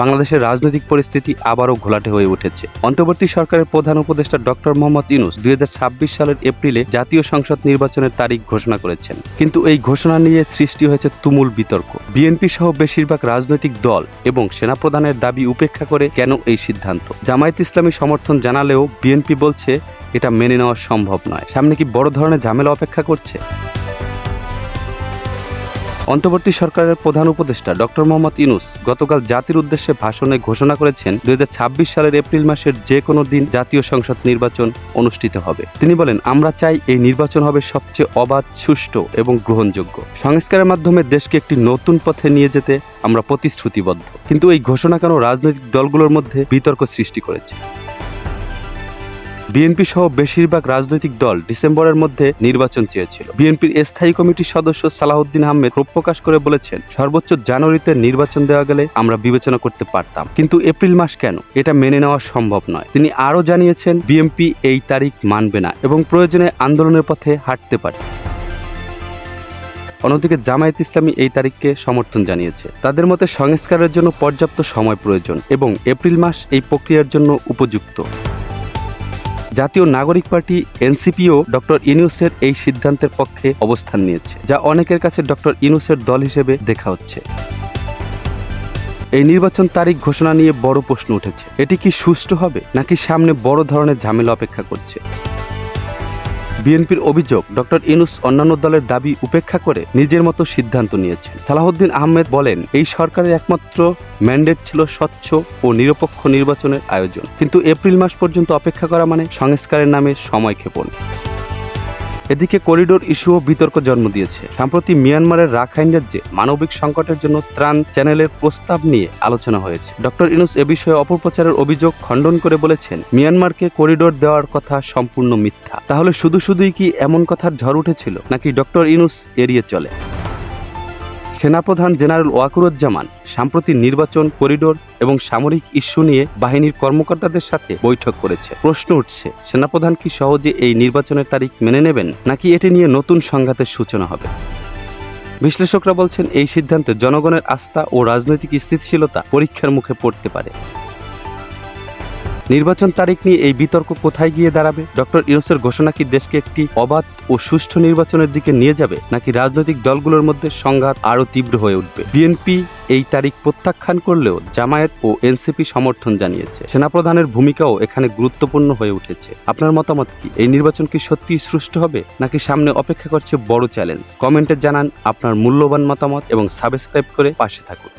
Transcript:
বাংলাদেশের রাজনৈতিক পরিস্থিতি আবারও ঘোলাটে হয়ে উঠেছে। অন্তর্বর্তী সরকারের প্রধান উপদেষ্টা ডক্টর মোহাম্মদ ইউনুস দুই ছাব্বিশ সালের এপ্রিলে জাতীয় সংসদ নির্বাচনের তারিখ ঘোষণা করেছেন। কিন্তু এই ঘোষণা নিয়ে সৃষ্টি হয়েছে তুমুল বিতর্ক। বিএনপি সহ বেশিরভাগ রাজনৈতিক দল এবং সেনাপ্রধানের দাবি উপেক্ষা করে কেন এই সিদ্ধান্ত? জামায়াত ইসলামী সমর্থন জানালেও বিএনপি বলছে, এটা মেনে নেওয়া সম্ভব নয়। সামনে কি বড় ধরনের ঝামেলা অপেক্ষা করছে? অন্তর্বর্তী সরকারের প্রধান উপদেষ্টা ডক্টর মোহাম্মদ ইনুস গতকাল জাতির উদ্দেশ্যে ভাষণে ঘোষণা করেছেন দু হাজার ছাব্বিশ সালের এপ্রিল মাসের যে কোনো দিন জাতীয় সংসদ নির্বাচন অনুষ্ঠিত হবে। তিনি বলেন, আমরা চাই এই নির্বাচন হবে সবচেয়ে অবাধ, সুষ্ঠু এবং গ্রহণযোগ্য। সংস্কারের মাধ্যমে দেশকে একটি নতুন পথে নিয়ে যেতে আমরা প্রতিশ্রুতিবদ্ধ। কিন্তু এই ঘোষণা কেন রাজনৈতিক দলগুলোর মধ্যে বিতর্ক সৃষ্টি করেছে? বিএনপি সহ বেশিরভাগ রাজনৈতিক দল ডিসেম্বরের মধ্যে নির্বাচন চেয়েছিল। বিএনপির স্থায়ী কমিটির সদস্য সালাউদ্দিন আহমেদ ক্ষোভ প্রকাশ করে বলেছেন, সর্বোচ্চ জানুয়ারিতে নির্বাচন দেওয়া গেলে আমরা বিবেচনা করতে পারতাম। কিন্তু এপ্রিল মাস কেন? এটা মেনে নেওয়া সম্ভব নয়। তিনি আরও জানিয়েছেন, বিএনপি এই তারিখ মানবে না এবং প্রয়োজনে আন্দোলনের পথে হাঁটতে পারে। অন্যদিকে জামায়াত ইসলামী এই তারিখকে সমর্থন জানিয়েছে। তাদের মতে সংস্কারের জন্য পর্যাপ্ত সময় প্রয়োজন এবং এপ্রিল মাস এই প্রক্রিয়ার জন্য উপযুক্ত। জাতীয় নাগরিক পার্টি এনসিপিও ডক্টর ইনুসের এই সিদ্ধান্তের পক্ষে অবস্থান নিয়েছে, যা অনেকের কাছে ডক্টর ইনুসের দল হিসেবে দেখা হচ্ছে। এই নির্বাচন তারিখ ঘোষণা নিয়ে বড় প্রশ্ন উঠেছে, এটি কি সুষ্ঠু হবে, নাকি সামনে বড় ধরনের ঝামেলা অপেক্ষা করছে? বিএনপির অভিযোগ, ডক্টর ইনুস অন্যান্য দলের দাবি উপেক্ষা করে নিজের মতো সিদ্ধান্ত নিয়েছেন। সালাহউদ্দিন আহমেদ বলেন, এই সরকারের একমাত্র ম্যান্ডেট ছিল স্বচ্ছ ও নিরপেক্ষ নির্বাচনের আয়োজন। কিন্তু এপ্রিল মাস পর্যন্ত অপেক্ষা করা মানে সংস্কারের নামে সময় ক্ষেপণ। এদিকে করিডোর ইস্যুও বিতর্ক জন্ম দিয়েছে। সম্প্রতি মিয়ানমারের রাখাইন রাজ্যে মানবিক সংকটের জন্য ত্রাণ চ্যানেলের প্রস্তাব নিয়ে আলোচনা হয়েছে। ডক্টর ইনুস এ বিষয়ে অপপ্রচারের অভিযোগ খণ্ডন করে বলেছেন, মিয়ানমারকে করিডোর দেওয়ার কথা সম্পূর্ণ মিথ্যা। তাহলে শুধু শুধুই কি এমন কথার ঝড় উঠেছিল নাকি ডক্টর ইনুস এড়িয়ে চলে? সেনাপ্রধান জেনারেল ওয়াকুরুজ্জামান সাম্প্রতি নির্বাচন, করিডোর এবং সামরিক ইস্যু নিয়ে বাহিনীর কর্মকর্তাদের সাথে বৈঠক করেছে। প্রশ্ন উঠছে, সেনাপ্রধান কি সহজে এই নির্বাচনের তারিখ মেনে নেবেন, নাকি এটি নিয়ে নতুন সংঘাতের সূচনা হবে? বিশ্লেষকরা বলছেন, এই সিদ্ধান্তে জনগণের আস্থা ও রাজনৈতিক স্থিতিশীলতা পরীক্ষার মুখে পড়তে পারে। নির্বাচন তারিখ নিয়ে এই বিতর্ক কোথায় গিয়ে দাঁড়াবে? ডক্টর ইউনুসের ঘোষণা কি দেশকে একটি অবাধ ও সুষ্ঠু নির্বাচনের দিকে নিয়ে যাবে, নাকি রাজনৈতিক দলগুলোর মধ্যে সংঘাত আরও তীব্র হয়ে উঠবে? বিএনপি এই তারিখ প্রত্যাখ্যান করলেও জামায়াত ও এনসিপি সমর্থন জানিয়েছে। সেনাপ্রধানের ভূমিকাও এখানে গুরুত্বপূর্ণ হয়ে উঠেছে। আপনার মতামত কি? এই নির্বাচন কি সত্যিই সুষ্ঠু হবে, নাকি সামনে অপেক্ষা করছে বড় চ্যালেঞ্জ? কমেন্টে জানান আপনার মূল্যবান মতামত এবং সাবস্ক্রাইব করে পাশে থাকুন।